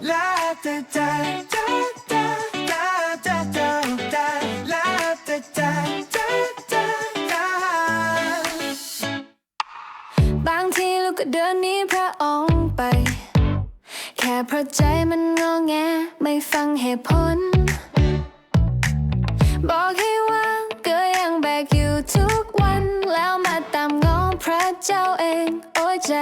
La da da da da da da da da La da da da da da บางทีลูกก็เดินหนี้พระองค์ไป แค่เพราะใจมันงอแงไม่ฟังเหตุผล บอกให้ว่างก็ยังแบกอยู่ทุกวันแล้วมาตามง้อพระเจ้าเอง โอ้ยใจ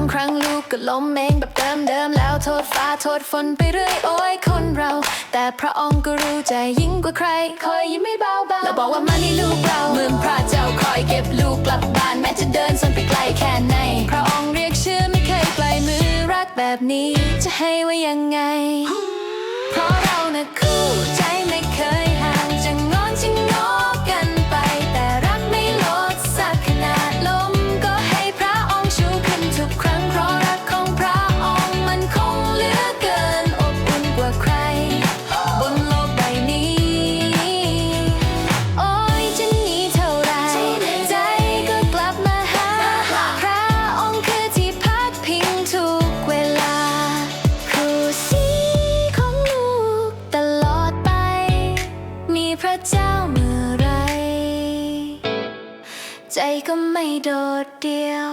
างครั้งลูกก็ล้มเองแบบเดิมเดิมแล้วโทษฟ้าโทษฝนไปเรื่อยโอ้ยคนเรา แต่พระองค์ก็รู้ใจยิ่งกว่าใคร คอยยิ้มไม่เบาๆแล้วบอกว่ามานี่ลูกเราเมือนพระเจ้าคอยเก็บลูกกลับบ้านแม้จะเดินส่วนไปไกลแค่ไหนพระองค์เรียกชื่อไม่เคยปล่อยมือรักแบบนี้จะให้ว่ายังไง เพราะเราน่ะคู่ใแเมื่อไร ใจก็ไม่โดดเดียว